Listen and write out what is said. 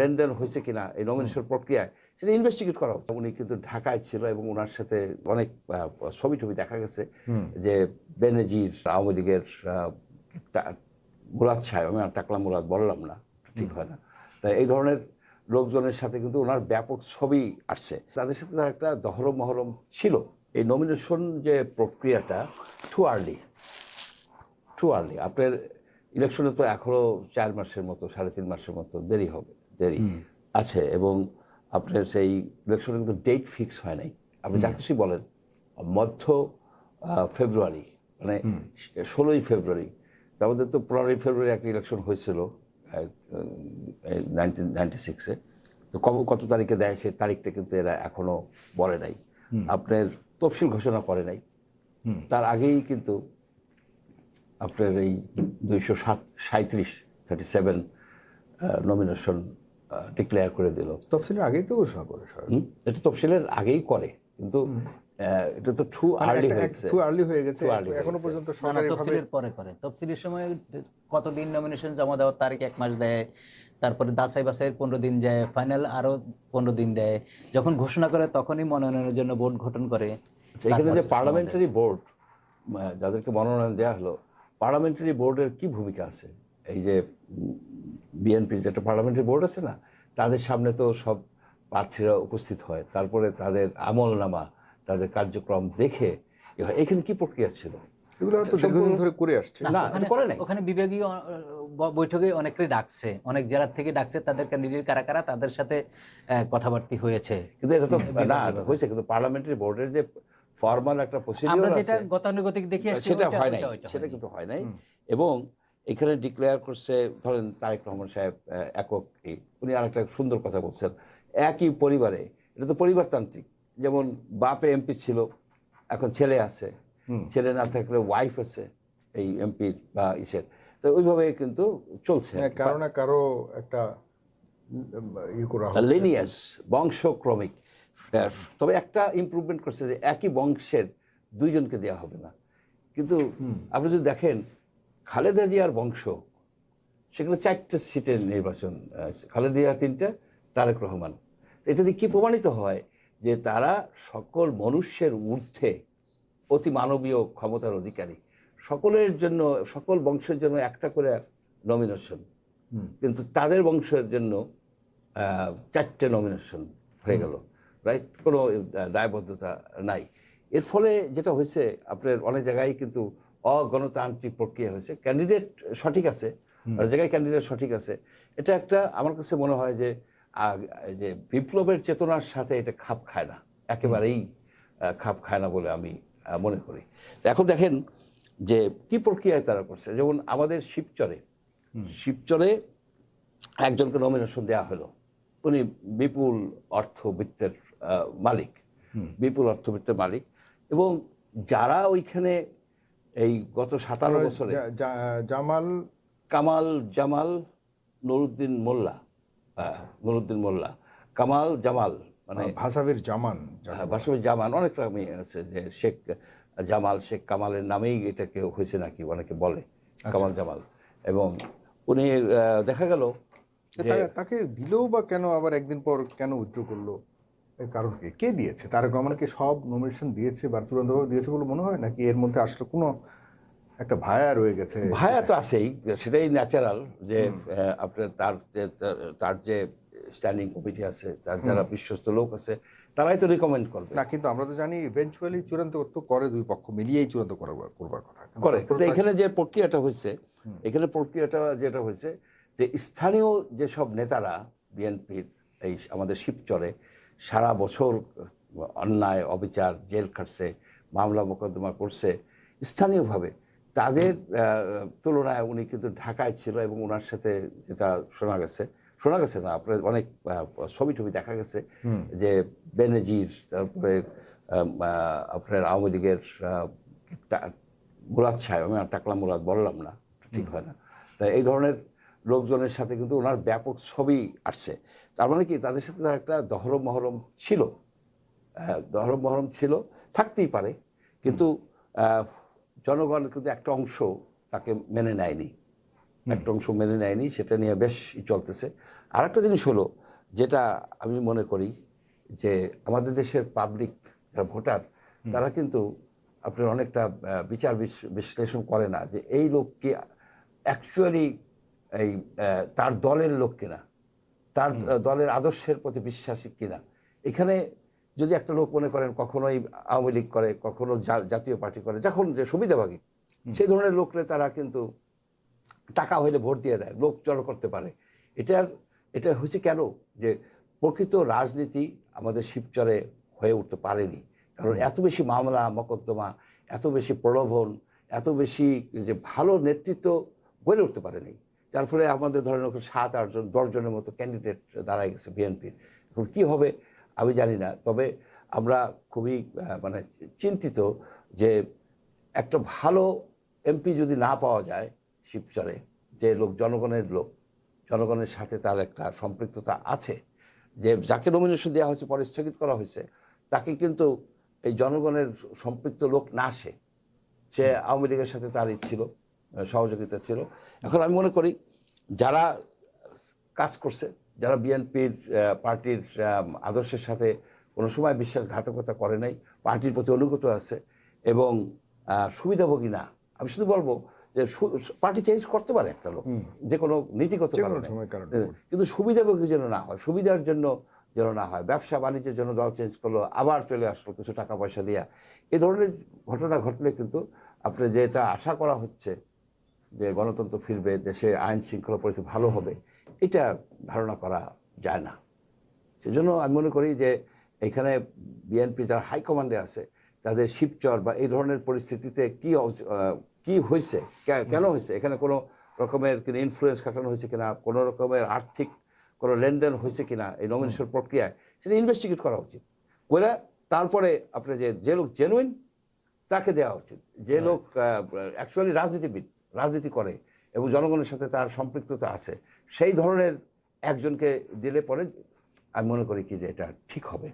লেনদেন হয়েছে কিনা এই নমিনেশন প্রক্রিয়ায় সেটা ইনভেস্টিগেট করা হচ্ছে। উনি কিন্তু ঢাকায় ছিল এবং ওনার সাথে অনেক ছবি টবি দেখা গেছে যে বেনজির আওয়ামী লীগের মুরাদ সাহেব আমি আর টাকলা মুরাদ বললাম না ঠিক হয় না। তাই এই ধরনের লোকজনের সাথে কিন্তু ওনার ব্যাপক ছবি আসছে। তাদের সাথে তার একটা দহরম মহরম ছিল। এই নমিনেশন যে প্রক্রিয়াটা টু আর্লি টু আর্লি আপনার ইলেকশনে তো এখনও চার মাসের মতো সাড়ে তিন মাসের মতো দেরি হবে। দেরি আছে এবং আপনার সেই ইলেকশনে কিন্তু ডেট ফিক্স হয় নাই। আপনি যা কিছুই বলেন মধ্য ফেব্রুয়ারি মানে ষোলোই ফেব্রুয়ারি তার মধ্যে তো পনেরোই ফেব্রুয়ারি একটা ইলেকশন হয়েছিল নাইনটিন নাইনটি সিক্সে তো কব- কত তারিখে দেয় সেই তারিখটা কিন্তু এরা এখনও বলে নাই। আপনার তফসিল ঘোষণা করে নাই। তার আগেই কিন্তু আপনার এই দুইশো সাত সাঁত্রিশ থার্টি সেভেন নমিনেশন ডিক্লেয়ার করে দিল। তফসিলের আগেই তো ঘোষণা করে সরকার। এটা তফসিলের আগেই করে কিন্তু আহ, এটা তো টু আর্লি হয়ে গেছে একটু আর্লি হয়ে গেছে। এখনও পর্যন্ত সরকারি তফসিলের পরে করে। তফসিলের সময় কতদিন নমিনেশন জমা দেওয়ার তারিখ এক মাস দেয় তারপরে দাসাই বাসাইয়ের পনেরো দিন যায় ফাইনাল আরও পনেরো দিন দেয়। যখন ঘোষণা করে তখনই মনোনয়নের জন্য বোর্ড গঠন করে। আচ্ছা, এখানে যে পার্লামেন্টারি বোর্ড যাদেরকে মনোনয়ন দেওয়া হলো পার্লামেন্টারি বোর্ডের কি ভূমিকা আছে? এই যে বিএনপির যেটা পার্লামেন্টারি বোর্ড আছে না তাদের সামনে তো সব প্রার্থীরা উপস্থিত হয়। তারপরে তাদের আমলনামা তাদের কার্যক্রম দেখে হয়। এখানে কি প্রক্রিয়া ছিল? এগুলো হয়তো দীর্ঘদিন ধরে করে আসছে। না ওখানে করে নাই। ওখানে বিভাগীয় বৈঠকে অনেকেই ডাকছে। অনেক জেলার থেকে ডাকছে তাদের ক্যান্ডিডেট কারা কারা তাদের সাথে কথাবার্তি হয়েছে। কিন্তু এটা তো না হয়েছে কিন্তু পার্লামেন্টারি বোর্ডের যে ফর্মাল একটা আমরা প্রসিডিউর যেটা গতানুগতিক দেখে সেটা হয় নাই সেটা কিন্তু হয় নাই। এবং এখানে ডিক্লেয়ার করছে ধরেন তারেক রহমান সাহেব একক এই। উনি আরেকটা সুন্দর কথা বলছেন। একই পরিবারে এটা তো পরিবারতান্ত্রিক। যেমন বাপে এমপি ছিল এখন ছেলে আছে। ছেলে না থাকলে ওয়াইফ আছে এই এমপির বা ইসের। তো ওইভাবে কিন্তু চলছে। হ্যাঁ, কারও না কারও একটা লিনিয়াস বংশক্রমিক। আহ, তবে একটা ইমপ্রুভমেন্ট করছে যে একই বংশের দুইজনকে দেওয়া হবে না। কিন্তু আপনি যদি দেখেন খালেদা জিয়ার বংশ সেখানে চারটে সিটের নির্বাচন খালেদা জিয়া তিনটা তারেক রহমান। এটা দিয়ে কী প্রমাণিত হয় যে তারা সকল মনুষ্যের ঊর্ধ্বে অতি মানবীয় ক্ষমতার অধিকারী। সকলের জন্য সকল বংশের জন্য একটা করে নমিনেশন কিন্তু তাদের বংশের জন্য চারটে নমিনেশন হয়ে গেল রাইট কোনো দায়বদ্ধতা নাই। এর ফলে যেটা হয়েছে আপনার অনেক জায়গায় কিন্তু অগণতান্ত্রিক প্রক্রিয়া হয়েছে। ক্যান্ডিডেট সঠিক আছে জায়গায় ক্যান্ডিডেট সঠিক আছে। এটা একটা আমার কাছে মনে হয় যে যে বিপ্লবের চেতনার সাথে এটা খাপ খায় না। একেবারেই খাপ খায় না বলে আমি মনে করি। তো এখন দেখেন যে কি প্রক্রিয়ায় তারা করছে? যেমন আমাদের শিবচরে শিবচরে একজনকে নমিনেশন দেওয়া হলো। উনি বিপুল অর্থবিত্তের মালিক। বিপুল অর্থবিত্তের মালিক। এবং যারা ওইখানে এই গত সাতারো বছরে জামাল কামাল জামাল নুরুদ্দিন মোল্লা। আহ, নুরুদ্দিন মোল্লা। কামাল জামাল মানে ভাসাবের জামান হ্যাঁ, বাসবে জামান অনেক রকমই আছে যে শেখ জামাল শেখ কামালের নামেই এটাকে হয়েছে নাকি অনেকে বলে কামাল জামাল। এবং উনি দেখা গেল তাকে দিলেও বা কেন আবার একদিন পর কেন উইথড্র করল? কারণ কি? কে দিয়েছে? তারেক রহমানকে সব নমিনেশন দিয়েছে বা চূড়ান্তভাবে দিয়েছে বলে মনে হয় নাকি এর মধ্যে আসলে কোনো একটা ভায়া রয়ে গেছে? ভায়া তো আছেই সেটাই ন্যাচারাল যে আপনার তার যে তার যে স্ট্যান্ডিং কমিটি আছে তার যারা বিশ্বস্ত লোক আছে তারাই তো রিকমেন্ড করবে। না কিন্তু আমরা তো জানি ইভেনচুয়ালি চূড়ান্ত তো করে দুই পক্ষ মিলিয়েই চূড়ান্ত করবার করবার কথা। করে কিন্তু এখানে যে প্রক্রিয়াটা হয়েছে এখানে প্রক্রিয়াটা যেটা হয়েছে যে স্থানীয় যেসব নেতারা বিএনপির এই আমাদের শিবচরে সারা বছর অন্যায় অবিচার জেল খাটছে মামলা মোকদ্দমা করছে। স্থানীয়ভাবে তাদের তুলনায় উনি কিন্তু ঢাকায় ছিল এবং ওনার সাথে যেটা শোনা গেছে শোনা গেছে না আপনার অনেক ছবি টবি দেখা গেছে যে বেনজির তারপরে আপনার আওয়ামী লীগের মুরাদ সাহেব আমি আর টাকলা মুরাদ বললাম না ঠিক হয় না। তাই এই ধরনের লোকজনের সাথে কিন্তু ওনার ব্যাপক ছবি আসছে। তার মানে কি? তাদের সাথে তার একটা দহরম মহরম ছিল। দহরম মহরম ছিল থাকতেই পারে। কিন্তু জনগণ কিন্তু একটা অংশ তাকে মেনে নেয়নি। একটা অংশ মেনে নেয়নি সেটা নিয়ে বেশ চলতেছে। আর একটা জিনিস হলো যেটা আমি মনে করি যে আমাদের দেশের পাবলিক যারা ভোটার তারা কিন্তু আপনার অনেকটা বিচার বিশ- বিশ্লেষণ করে না যে এই লোককে অ্যাকচুয়ালি এই তার দলের লোক কিনা? তার দলের আদর্শের প্রতি বিশ্বাসী কিনা? এখানে যদি একটা লোক মনে করেন কখনোই আওয়ামী লীগ করে কখনো জাতীয় পার্টি করে যখন যে সুবিধাভাগী সেই ধরনের লোকরে তারা কিন্তু টাকা হইলে ভোট দিয়ে দেয় লোক জড়ো করতে পারে। এটার এটা হয়েছে কেন? যে প্রকৃত রাজনীতি আমাদের শিবচরে হয়ে উঠতে পারেনি। কারণ এত বেশি মামলা মকদ্দমা এত বেশি প্রলোভন এত বেশি যে ভালো নেতৃত্ব গড়ে উঠতে পারেনি। যার ফলে আমাদের ধরেন ওখানে সাত আটজন দশজনের মতো ক্যান্ডিডেট দাঁড়ায় গেছে বিএনপির। এখন কী হবে আমি জানি না, তবে আমরা খুবই মানে চিন্তিত যে একটা ভালো এমপি যদি না পাওয়া যায় শিবচরে, যে লোক জনগণের লোক, জনগণের সাথে তার একটা সম্পৃক্ততা আছে, যে যাকে নমিনেশন দেওয়া হয়েছে পরে স্থগিত করা হয়েছে, তাকে কিন্তু এই জনগণের সম্পৃক্ত লোক না সে সে আওয়ামী লীগের সাথে তার ছিল সহযোগিতা ছিল। এখন আমি মনে করি যারা কাজ করছে যারা বিএনপির পার্টির আদর্শের সাথে কোনো সময় বিশ্বাসঘাতকতা করে নাই পার্টির প্রতি অনুগত আছে এবং সুবিধাভোগী না আমি শুধু বলব যে পার্টি চেঞ্জ করতে পারে একটা লোক যে কোনো নীতিগত কারণে। হ্যাঁ, কিন্তু সুবিধাভোগী যেন না হয় সুবিধার জন্য যেন না হয় ব্যবসা বাণিজ্যের জন্য দল চেঞ্জ করল আবার চলে আসলো কিছু টাকা পয়সা দিয়া এ ধরনের ঘটনা ঘটলে কিন্তু আপনি যেটা আশা করা হচ্ছে যে গণতন্ত্র ফিরবে, দেশে আইন শৃঙ্খলা পরিস্থিতি ভালো হবে, এটা ধারণা করা যায় না। সেজন্য আমি মনে করি যে এখানে বিএনপি যারা হাইকমান্ডে আছে, তাদের শিবচর বা এই ধরনের পরিস্থিতিতে কি কি হয়েছে কেন হয়েছে, এখানে কোনো রকমের কিনা ইনফ্লুয়েন্স খাটানো হয়েছে কিনা, কোনো রকমের আর্থিক কোনো লেনদেন হয়েছে কিনা এই নমিনেশন প্রক্রিয়ায়, সেটা ইনভেস্টিগেট করা উচিত। করে তারপরে আপনি যে যে লোক জেনুইন তাকে দেওয়া উচিত। যে লোক অ্যাকচুয়ালি রাজনীতিবিদ রাজনীতি করে এবং জনগণের সাথে তার সম্পৃক্ততা আছে সেই ধরনের একজনকে দিলে পরে আমি মনে করি কি যে এটা ঠিক হবে।